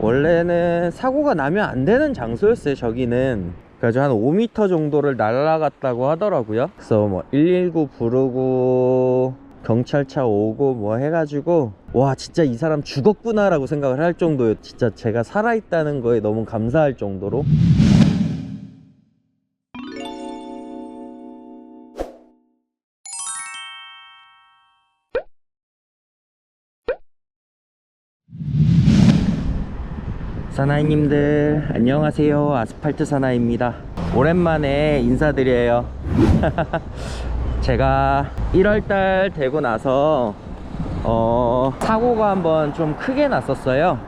원래는 사고가 나면 안 되는 장소였어요 저기는. 그래서 한 5m 정도를 날아갔다고 하더라고요. 그래서 뭐 119 부르고 경찰차 오고 뭐 해가지고 와 진짜 이 사람 죽었구나 라고 생각을 할 정도요 진짜 제가 살아있다는 거에 너무 감사할 정도로 사나이님들 안녕하세요. 아스팔트 사나이입니다. 오랜만에 인사드려요. 제가 1월달 되고 나서 어, 사고가 한번 좀 크게 났었어요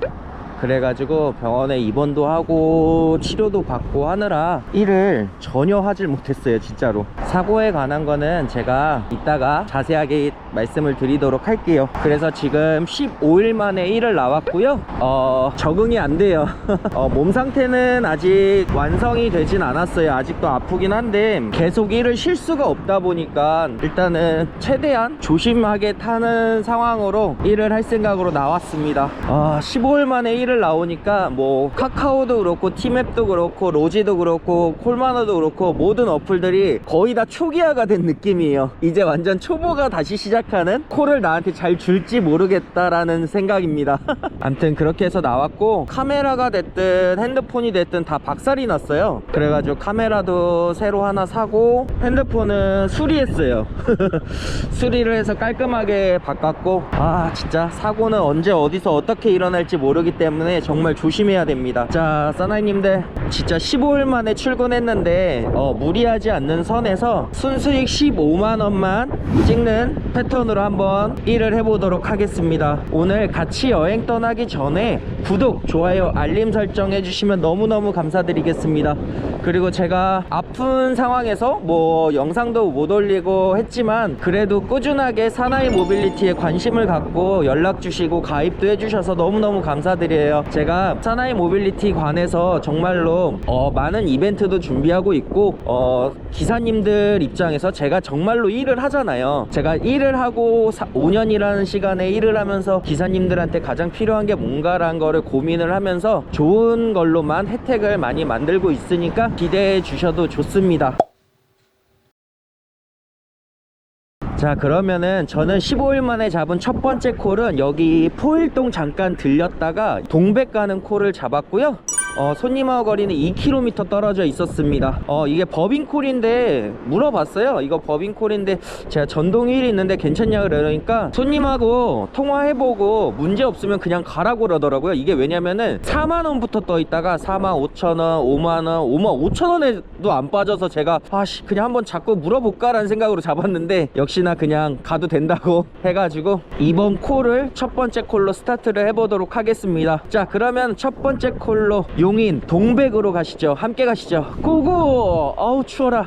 그래가지고 병원에 입원도 하고 치료도 받고 하느라 일을 전혀 하질 못했어요 진짜로. 사고에 관한 거는 제가 이따가 자세하게 말씀을 드리도록 할게요. 그래서 지금 15일 만에 일을 나왔고요. 어, 적응이 안 돼요. 어, 몸 상태는 아직 완성이 되진 않았어요. 아직도 아프긴 한데 계속 일을 쉴 수가 없다 보니까 일단은 최대한 조심하게 타는 상황으로 일을 할 생각으로 나왔습니다. 아 15일 만에 일을 나오니까 뭐 카카오도 그렇고 티맵도 그렇고 로지도 그렇고 콜마너도 그렇고 모든 어플들이 거의 다 초기화가 된 느낌이에요. 이제 완전 초보가 다시 시작하는 콜을 나한테 잘 줄지 모르겠다라는 생각입니다. 암튼 그렇게 해서 나왔고 카메라가 됐든 핸드폰이 됐든 다 박살이 났어요. 그래가지고 카메라도 새로 하나 사고 핸드폰은 수리했어요. 수리를 해서 깔끔하게 바꿨고 아 진짜 사고는 언제 어디서 어떻게 일어날지 모르기 때문에 정말 조심해야 됩니다. 자 사나이님들. 진짜 15일 만에 출근했는데 어, 무리하지 않는 선에서 순수익 15만원만 찍는 패턴으로 한번 일을 해보도록 하겠습니다. 오늘 같이 여행 떠나기 전에 구독, 좋아요, 알림 설정 해주시면 너무너무 감사드리겠습니다. 그리고 제가 아픈 상황에서 뭐 영상도 못 올리고 했지만 그래도 꾸준하게 사나이 모빌리티에 관심을 갖고 연락 주시고 가입도 해주셔서 너무너무 감사드려요 제가 사나이 모빌리티 관해서 정말로 어, 많은 이벤트도 준비하고 있고 어, 기사님들 입장에서 제가 정말로 일을 하잖아요. 제가 일을 하고 5년이라는 시간에 일을 하면서 기사님들한테 가장 필요한 게 뭔가라는 거를 고민을 하면서 좋은 걸로만 혜택을 많이 만들고 있으니까 기대해 주셔도 좋습니다 자 그러면은 저는 15일 만에 잡은 첫 번째 콜은 여기 포일동 잠깐 들렸다가 동백 가는 콜을 잡았고요. 어, 손님하고 거리는 2km 떨어져 있었습니다. 어, 이게 법인콜인데 물어봤어요. 이거 법인콜인데 제가 전동 휠이 있는데 괜찮냐 그러니까 손님하고 통화해보고 문제 없으면 그냥 가라고 그러더라고요. 이게 왜냐면은 4만원부터 떠 있다가 4만 5천원 5만원 5만 5천원에도 안 빠져서 제가 아씨 그냥 한번 자꾸 물어볼까 라는 생각으로 잡았는데 역시나 그냥 가도 된다고 해가지고 이번 콜을 첫 번째 콜로 스타트를 해보도록 하겠습니다. 자 그러면 첫 번째 콜로 용인 동백으로 가시죠. 함께 가시죠. 고고! 어우 추워라.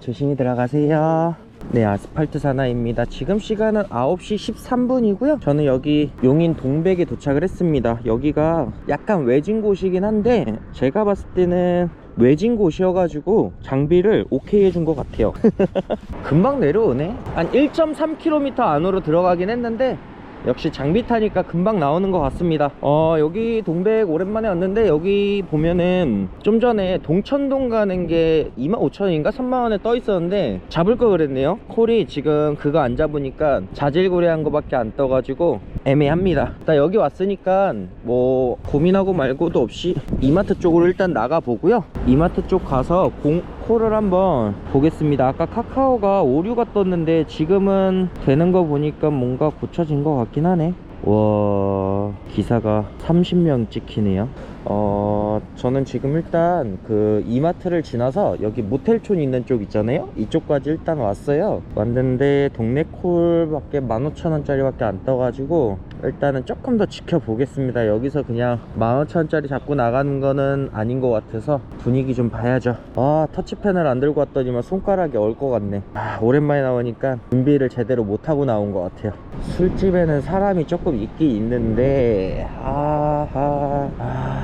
조심히 들어가세요 네 아스팔트 사나입니다. 지금 시간은 9시 13분이고요. 저는 여기 용인 동백에 도착을 했습니다. 여기가 약간 외진 곳이긴 한데 제가 봤을 때는 외진 곳이어가지고 장비를 오케이 해준 것 같아요. 금방 내려오네. 한 1.3km 안으로 들어가긴 했는데 역시 장비 타니까 금방 나오는 것 같습니다. 어 여기 동백 오랜만에 왔는데 여기 보면은 좀 전에 동천동 가는 게 25,000원인가 3만원에 떠 있었는데 잡을 거 그랬네요. 콜이 지금 그거 안 잡으니까 자질구레한 거밖에 안 떠가지고 애매합니다. 나 여기 왔으니까 뭐 고민하고 말고도 없이 이마트 쪽으로 일단 나가 보고요. 이마트 쪽 가서 공, 콜을 한번 보겠습니다. 아까 카카오가 오류가 떴는데 지금은 되는 거 보니까 뭔가 고쳐진 것 같긴 하네. 와 기사가 30명 찍히네요 어 저는 지금 일단 그 이마트를 지나서 여기 모텔촌 있는 쪽 있잖아요? 이쪽까지 일단 왔어요. 왔는데 동네 콜밖에 15,000원짜리 밖에 안 떠가지고 일단은 조금 더 지켜보겠습니다. 여기서 그냥 15,000원짜리 잡고 나가는 거는 아닌 것 같아서 분위기 좀 봐야죠. 아 터치펜을 안 들고 왔더니만 손가락이 얼 것 같네. 아 오랜만에 나오니까 준비를 제대로 못하고 나온 것 같아요. 술집에는 사람이 조금 있긴 있는데 아하 아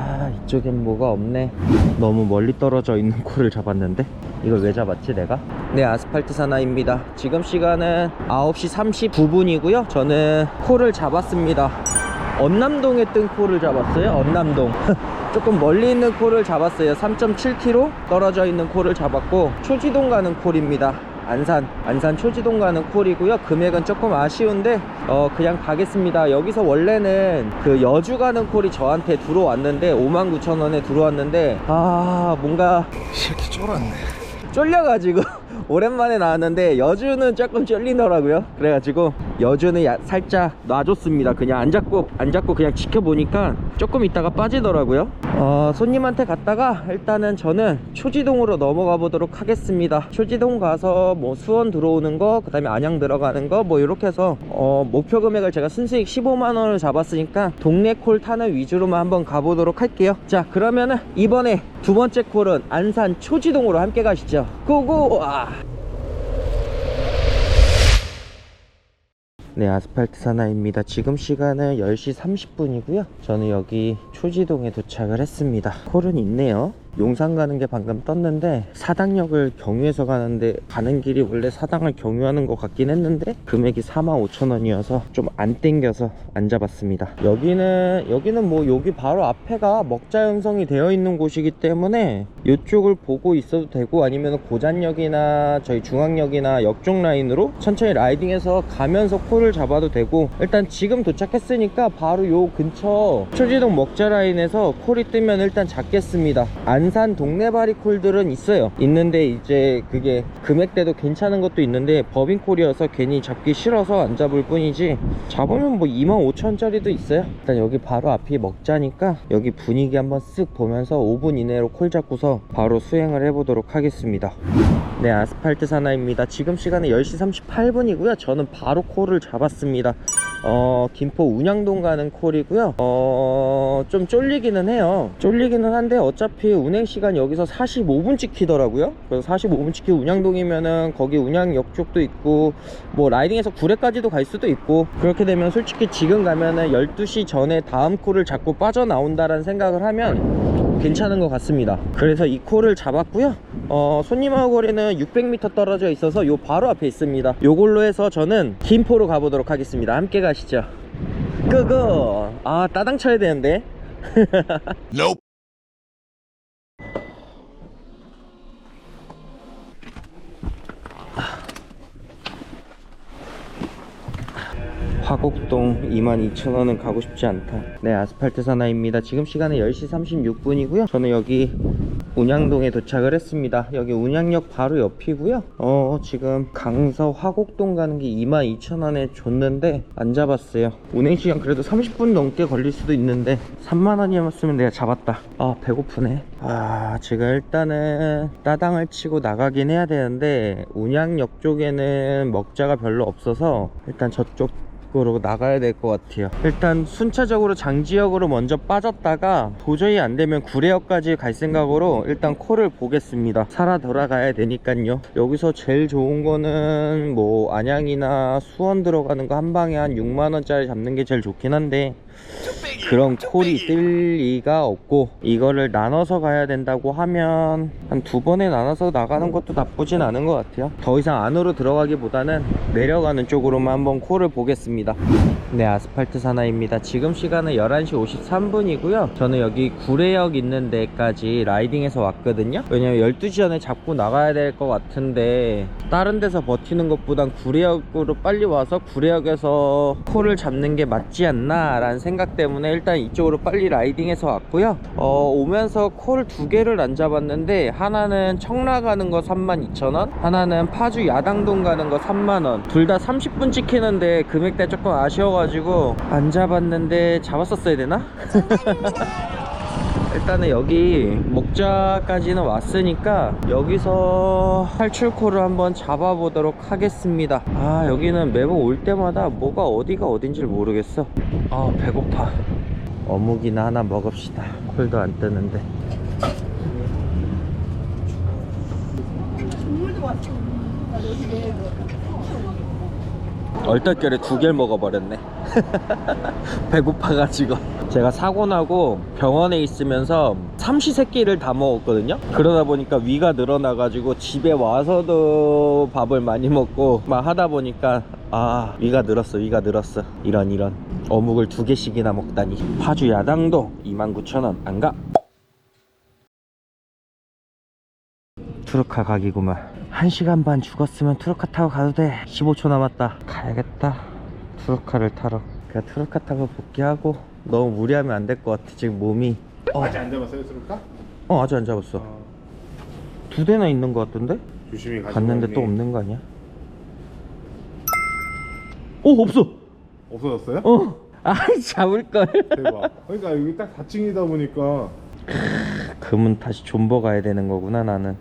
이쪽엔 뭐가 없네. 너무 멀리 떨어져 있는 콜을 잡았는데? 이걸 왜 잡았지 내가? 네 아스팔트 사나입니다. 지금 시간은 9시 39분이고요. 저는 콜을 잡았습니다. 언남동에 뜬 콜을 잡았어요 언남동. 조금 멀리 있는 콜을 잡았어요. 3.7km 떨어져 있는 콜을 잡았고 초지동 가는 콜입니다 안산 안산 초지동 가는 콜이고요. 금액은 조금 아쉬운데 어 그냥 가겠습니다. 여기서 원래는 그 여주 가는 콜이 저한테 들어왔는데 59,000원에 들어왔는데 아 뭔가 이 새끼 쫄았네. 쫄려가지고 오랜만에 나왔는데 여주는 조금 쫄리더라고요. 그래가지고 여주는 야- 살짝 놔줬습니다. 그냥 안 잡고 안 잡고 그냥 지켜보니까 조금 있다가 빠지더라고요. 어, 손님한테 갔다가 일단은 저는 초지동으로 넘어가 보도록 하겠습니다. 초지동 가서 뭐 수원 들어오는 거 그 다음에 안양 들어가는 거 뭐 이렇게 해서 어, 목표 금액을 제가 순수익 15만 원을 잡았으니까 동네 콜 타는 위주로만 한번 가보도록 할게요. 자 그러면은 이번에 두 번째 콜은 안산 초지동으로 함께 가시죠. 고고! 와. 네 아스팔트 사나입니다. 지금 시간은 10시 30분이고요. 저는 여기 초지동에 도착을 했습니다. 콜은 있네요 용산 가는 게 방금 떴는데 사당역을 경유해서 가는데 가는 길이 원래 사당을 경유하는 것 같긴 했는데 금액이 45,000원이어서 좀 안 땡겨서 안 잡았습니다. 여기는 여기는 뭐 여기 바로 앞에가 먹자 형성이 되어 있는 곳이기 때문에 이쪽을 보고 있어도 되고 아니면 고잔역이나 저희 중앙역이나 역쪽 라인으로 천천히 라이딩해서 가면서 콜을 잡아도 되고 일단 지금 도착했으니까 바로 요 근처 초지동 먹자 라인에서 콜이 뜨면 일단 잡겠습니다. 안산 동네 바리 콜들은 있어요. 있는데 이제 그게 금액대도 괜찮은 것도 있는데 법인콜이어서 괜히 잡기 싫어서 안 잡을 뿐이지 잡으면 뭐 25,000원짜리도 있어요. 일단 여기 바로 앞이 먹자니까 여기 분위기 한번 쓱 보면서 5분 이내로 콜 잡고서 바로 수행을 해보도록 하겠습니다. 네 아스팔트 사나입니다. 지금 시간은 10시 38분이고요. 저는 바로 콜을 잡았습니다. 어 김포 운양동 가는 콜이고요. 어 좀 쫄리기는 해요. 쫄리기는 한데 어차피 운행 시간 여기서 45분 찍히더라고요. 그래서 45분 찍히 운양동이면은 거기 운양역 쪽도 있고 뭐 라이딩에서 구례까지도 갈 수도 있고 그렇게 되면 솔직히 지금 가면은 12시 전에 다음 콜을 잡고 빠져나온다라는 생각을 하면 괜찮은 것 같습니다. 그래서 이 콜을 잡았고요. 어, 손님하고 거리는 600m 떨어져 있어서 요 바로 앞에 있습니다. 요걸로 해서 저는 김포로 가보도록 하겠습니다. 함께 가시죠. 끄고! 아 따당 쳐야 되는데. Nope. 화곡동 22,000원은 가고 싶지 않다. 네 아스팔트 사나입니다. 지금 시간은 10시 36분이고요. 저는 여기 운양동에 도착을 했습니다. 여기 운양역 바로 옆이고요. 어 지금 강서 화곡동 가는 게 22,000원에 줬는데 안 잡았어요. 운행시간 그래도 30분 넘게 걸릴 수도 있는데 3만원이었으면 내가 잡았다. 아 배고프네. 아 지금 일단은 따당을 치고 나가긴 해야 되는데 운양역 쪽에는 먹자가 별로 없어서 일단 저쪽 으로 나가야 될 것 같아요. 일단 순차적으로 장지역으로 먼저 빠졌다가 도저히 안 되면 구례역까지 갈 생각으로 일단 콜을 보겠습니다. 살아 돌아가야 되니까요. 여기서 제일 좋은 거는 뭐 안양이나 수원 들어가는 거 한 방에 한 6만원짜리 잡는 게 제일 좋긴 한데 그런 콜이 뜰 리가 없고 이거를 나눠서 가야 된다고 하면 한 두 번에 나눠서 나가는 것도 나쁘진 않은 것 같아요. 더 이상 안으로 들어가기보다는 내려가는 쪽으로만 한번 콜을 보겠습니다. 네 아스팔트 사나입니다. 지금 시간은 11시 53분이고요. 저는 여기 구례역 있는 데까지 라이딩해서 왔거든요. 왜냐면 12시 전에 잡고 나가야 될 것 같은데 다른 데서 버티는 것보단 구례역으로 빨리 와서 구례역에서 콜을 잡는 게 맞지 않나 라는 생각 때문에 일단 이쪽으로 빨리 라이딩해서 왔고요. 어, 오면서 콜 두 개를 안 잡았는데 하나는 청라 가는 거 32,000원 하나는 파주 야당동 가는 거 3만원. 둘 다 30분 찍히는데 금액대 조금 아쉬워가지고 안 잡았는데 잡았었어야 되나? 일단은 여기 목자까지는 왔으니까 여기서 탈출코를 한번 잡아보도록 하겠습니다. 아 여기는 매번 올 때마다 뭐가 어디가 어딘지 모르겠어. 아 배고파. 어묵이나 하나 먹읍시다. 콜도 안 뜨는데. 얼떨결에 두 개를 먹어버렸네. 배고파가지고 제가 사고 나고 병원에 있으면서 삼시세끼를 다 먹었거든요. 그러다 보니까 위가 늘어나가지고 집에 와서도 밥을 많이 먹고 막 하다 보니까 아 위가 늘었어 위가 늘었어. 이런 이런. 어묵을 두 개씩이나 먹다니. 파주 야당동 29,000원 안가. 트루카 각이구만. 1시간 반 죽었으면 트루카 타고 가도 돼. 15초 남았다. 가야겠다. 트루카를 타러. 그냥 트루카 타고 복귀하고 너무 무리하면 안 될 것 같아 지금 몸이 어, 아직 안 잡았어요, 수루카? 어 아직 안 잡았어 어, 두 대나 있는 것 같던데? 조심히 가지고 갔는데. 또 없는 거 아니야? 오 없어 없어졌어요? 어 아이 잡을걸 대박. 그러니까 여기 딱 4층이다 보니까 그러면 다시 존버 가야 되는 거구나 나는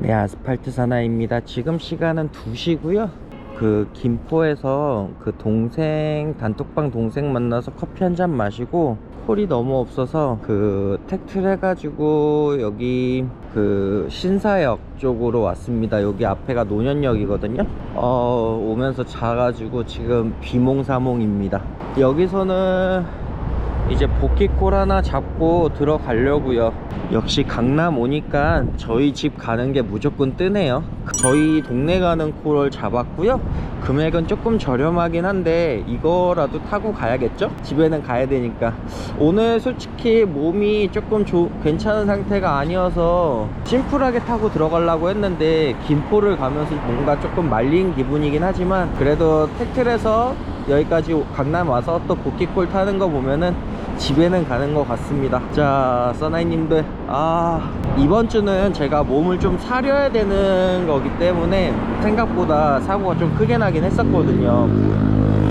네 아스팔트 사나이입니다 지금 시간은 2시고요 그 김포에서 그 동생 단톡방 동생 만나서 커피 한 잔 마시고 콜이 너무 없어서 그 택트를 해가지고 여기 그 신사역 쪽으로 왔습니다. 여기 앞에가 노년역이거든요. 어 오면서 자가지고 지금 비몽사몽입니다. 여기서는 이제 복귀콜 하나 잡고 들어가려고요. 역시 강남 오니까 저희 집 가는 게 무조건 뜨네요. 저희 동네 가는 콜을 잡았고요. 금액은 조금 저렴하긴 한데 이거라도 타고 가야겠죠? 집에는 가야 되니까. 오늘 솔직히 몸이 조금 조- 괜찮은 상태가 아니어서 심플하게 타고 들어가려고 했는데 김포를 가면서 뭔가 조금 말린 기분이긴 하지만 그래도 택틀에서 여기까지 강남 와서 또 복귀콜 타는 거 보면은 집에는 가는 것 같습니다. 자 써나이님들. 아 이번 주는 제가 몸을 좀 사려야 되는 거기 때문에 생각보다 사고가 좀 크게 나긴 했었거든요.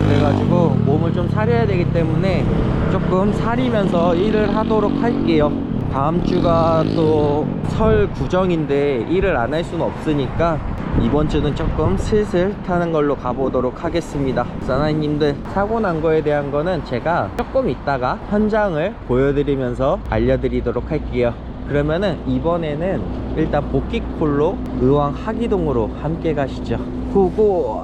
그래가지고 몸을 좀 사려야 되기 때문에 조금 사리면서 일을 하도록 할게요. 다음 주가 또 설 구정인데 일을 안 할 수는 없으니까 이번 주는 조금 슬슬 타는 걸로 가보도록 하겠습니다. 사나이님들 사고 난 거에 대한 거는 제가 조금 있다가 현장을 보여드리면서 알려드리도록 할게요. 그러면은 이번에는 일단 복귀콜로 의왕 하기동으로 함께 가시죠. 고고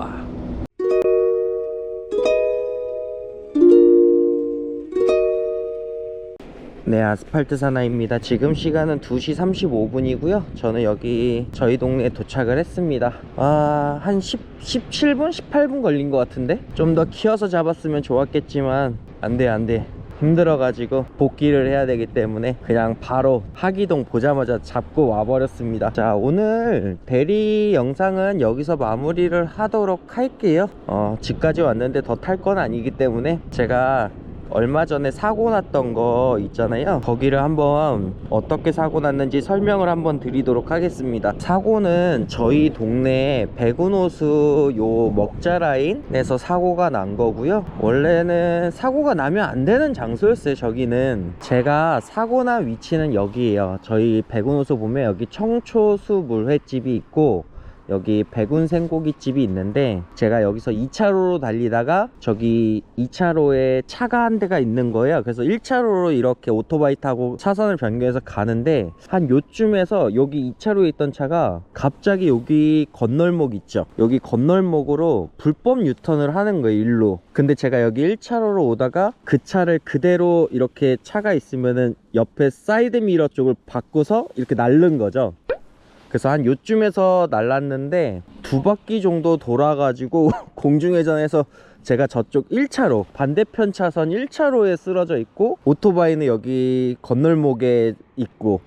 네 아스팔트 사나입니다. 지금 시간은 2시 35분이고요. 저는 여기 저희 동네에 도착을 했습니다. 아한 17분 18분 걸린 것 같은데? 좀 더 키워서 잡았으면 좋았겠지만 안돼 안돼. 힘들어가지고 복귀를 해야 되기 때문에 그냥 바로 하기동 보자마자 잡고 와버렸습니다. 자 오늘 대리 영상은 여기서 마무리를 하도록 할게요. 어 집까지 왔는데 더 탈 건 아니기 때문에 제가 얼마 전에 사고 났던 거 있잖아요. 거기를 한번 어떻게 사고 났는지 설명을 한번 드리도록 하겠습니다. 사고는 저희 동네 백운호수 요 먹자 라인에서 사고가 난 거고요. 원래는 사고가 나면 안 되는 장소였어요 저기는. 제가 사고 난 위치는 여기에요. 저희 백운호수 보면 여기 청초수 물회집이 있고 여기 백운 생고기집이 있는데 제가 여기서 2차로로 달리다가 저기 2차로에 차가 한 대가 있는 거예요. 그래서 1차로로 이렇게 오토바이 타고 차선을 변경해서 가는데 한 요쯤에서 여기 2차로에 있던 차가 갑자기 여기 건널목 있죠. 여기 건널목으로 불법 유턴을 하는 거예요 일로. 근데 제가 여기 1차로로 오다가 그 차를 그대로 이렇게 차가 있으면은 옆에 사이드 미러 쪽을 바꿔서 이렇게 날른 거죠 그래서 한 요쯤에서 날랐는데 두 바퀴 정도 돌아가지고 공중회전해서 제가 저쪽 1차로 반대편 차선 1차로에 쓰러져 있고 오토바이는 여기 건널목에 있고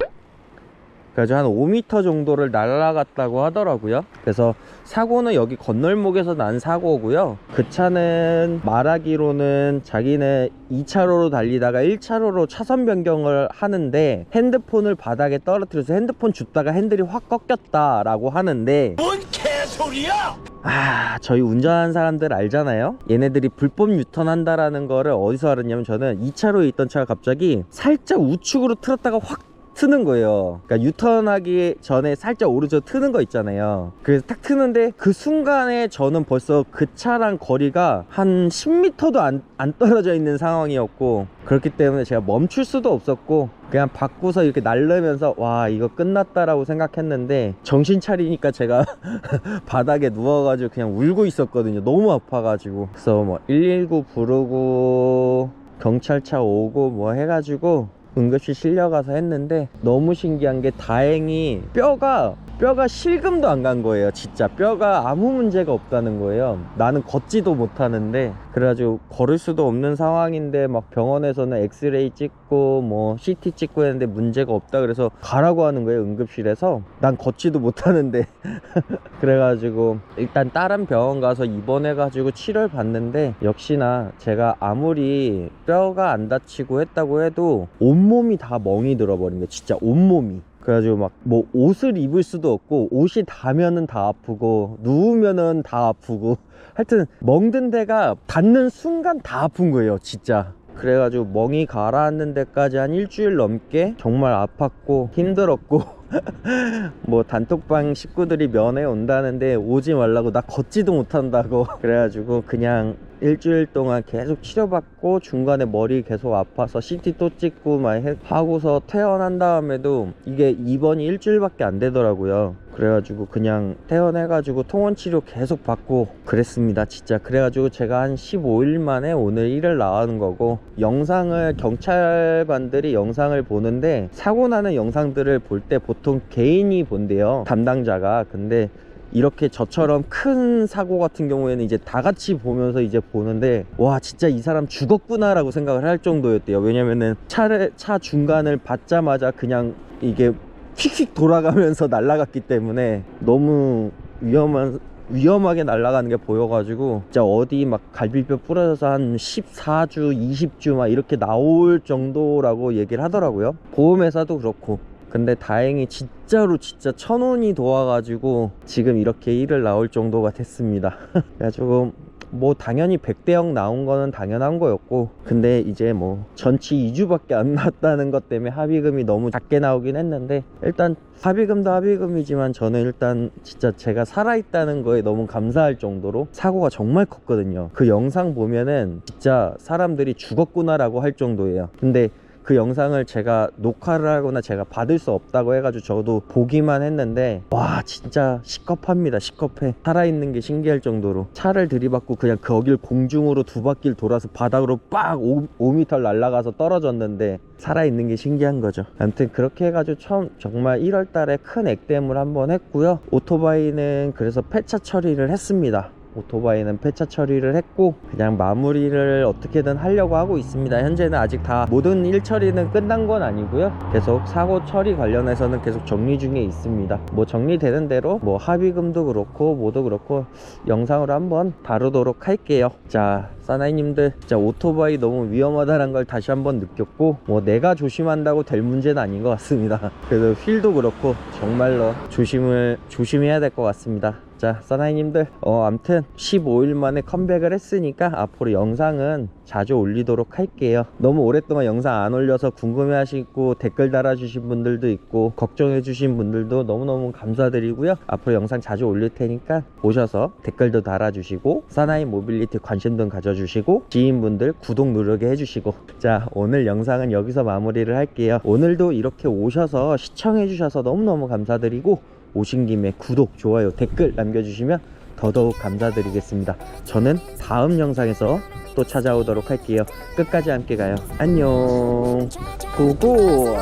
그래서 한 5m 정도를 날아갔다고 하더라고요 그래서 사고는 여기 건널목에서 난 사고고요 그 차는 말하기로는 자기는 2차로로 달리다가 1차로로 차선 변경을 하는데 핸드폰을 바닥에 떨어뜨려서 핸드폰 줍다가 핸들이 확 꺾였다 라고 하는데 뭔 개소리야! 아, 저희 운전하는 사람들 알잖아요? 얘네들이 불법 유턴한다라는 거를 어디서 알았냐면 저는 2차로에 있던 차가 갑자기 살짝 우측으로 틀었다가 확 트는 거예요. 그러니까 유턴하기 전에 살짝 오른쪽 트는 거 있잖아요. 그래서 탁 트는데 그 순간에 저는 벌써 그 차랑 거리가 한 10m도 안, 안 떨어져 있는 상황이었고 그렇기 때문에 제가 멈출 수도 없었고 그냥 바꾸서 이렇게 날르면서 와 이거 끝났다라고 생각했는데 정신 차리니까 제가 바닥에 누워가지고 그냥 울고 있었거든요. 너무 아파가지고 그래서 뭐 119 부르고 경찰차 오고 뭐 해가지고 응급실 실려가서 했는데 너무 신기한 게 다행히 뼈가 뼈가 실금도 안 간 거예요 진짜. 뼈가 아무 문제가 없다는 거예요. 나는 걷지도 못하는데 그래가지고 걸을 수도 없는 상황인데 막 병원에서는 엑스레이 찍고 뭐 CT 찍고 했는데 문제가 없다 그래서 가라고 하는 거예요 응급실에서. 난 걷지도 못하는데. 그래가지고 일단 다른 병원 가서 입원해가지고 치료를 받는데 역시나 제가 아무리 뼈가 안 다치고 했다고 해도 온몸이 다 멍이 들어버린 거예요 진짜 온몸이 그래가지고 막 뭐 옷을 입을 수도 없고 옷이 닿으면은 다 아프고 누우면은 다 아프고 하여튼 멍든 데가 닿는 순간 다 아픈 거예요 진짜. 그래가지고 멍이 가라앉는 데까지 한 일주일 넘게 정말 아팠고 힘들었고 뭐 단톡방 식구들이 면회 온다는데 오지 말라고 나 걷지도 못한다고 그래가지고 그냥 일주일 동안 계속 치료받고 중간에 머리 계속 아파서 CT 또 찍고 막 해- 하고서 퇴원한 다음에도 이게 입원이 일주일밖에 안 되더라고요. 그래가지고 그냥 퇴원해가지고 통원 치료 계속 받고 그랬습니다 진짜. 그래가지고 제가 한 15일 만에 오늘 일을 나가는 거고 영상을 경찰관들이 영상을 보는데 사고 나는 영상들을 볼 때 보통 개인이 본대요 담당자가. 근데 이렇게 저처럼 큰 사고 같은 경우에는 이제 다 같이 보면서 이제 보는데 와 진짜 이 사람 죽었구나 라고 생각을 할 정도였대요. 왜냐면은 차를 차 중간을 받자마자 그냥 이게 휙휙 돌아가면서 날아갔기 때문에 너무 위험한 위험하게 날아가는 게 보여가지고 진짜 어디 막 갈비뼈 부러져서 한 14주 20주 막 이렇게 나올 정도라고 얘기를 하더라고요. 보험회사도 그렇고 근데 다행히 진짜로 진짜 천운이 도와가지고 지금 이렇게 일을 나올 정도가 됐습니다. 그래가지고 뭐 당연히 100대0 나온 거는 당연한 거였고 근데 이제 뭐 전치 2주밖에 안 나왔다는 것 때문에 합의금이 너무 작게 나오긴 했는데 일단 합의금도 합의금이지만 저는 일단 진짜 제가 살아있다는 거에 너무 감사할 정도로 사고가 정말 컸거든요. 그 영상 보면은 진짜 사람들이 죽었구나 라고 할 정도예요. 근데 그 영상을 제가 녹화를 하거나 제가 받을 수 없다고 해가지고 저도 보기만 했는데 와 진짜 시겁합니다 시겁해. 살아있는 게 신기할 정도로. 차를 들이받고 그냥 거길 공중으로 두 바퀴를 돌아서 바닥으로 빡 5, 5m 날아가서 떨어졌는데 살아있는 게 신기한 거죠. 아무튼 그렇게 해가지고 처음 정말 1월 달에 큰 액땜을 한번 했고요. 오토바이는 그래서 폐차 처리를 했습니다 오토바이는 폐차 처리를 했고 그냥 마무리를 어떻게든 하려고 하고 있습니다. 현재는 아직 다 모든 일 처리는 끝난 건 아니고요. 계속 사고 처리 관련해서는 계속 정리 중에 있습니다. 뭐 정리되는 대로 뭐 합의금도 그렇고 뭐도 그렇고 영상으로 한번 다루도록 할게요. 자 사나이님들 진짜 오토바이 너무 위험하다는 걸 다시 한번 느꼈고 뭐 내가 조심한다고 될 문제는 아닌 것 같습니다. 그래서 휠도 그렇고 정말로 조심을 조심해야 될 것 같습니다 자 사나이님들. 어 암튼 15일 만에 컴백을 했으니까 앞으로 영상은 자주 올리도록 할게요. 너무 오랫동안 영상 안 올려서 궁금해 하시고 댓글 달아주신 분들도 있고 걱정해 주신 분들도 너무너무 감사드리고요. 앞으로 영상 자주 올릴 테니까 오셔서 댓글도 달아주시고 사나이 모빌리티 관심 좀 가져주시고 지인분들 구독 누르게 해주시고. 자 오늘 영상은 여기서 마무리를 할게요. 오늘도 이렇게 오셔서 시청해 주셔서 너무너무 감사드리고 오신 김에 구독, 좋아요, 댓글 남겨주시면 더더욱 감사드리겠습니다. 저는 다음 영상에서 또 찾아오도록 할게요. 끝까지 함께 가요. 안녕. 고고.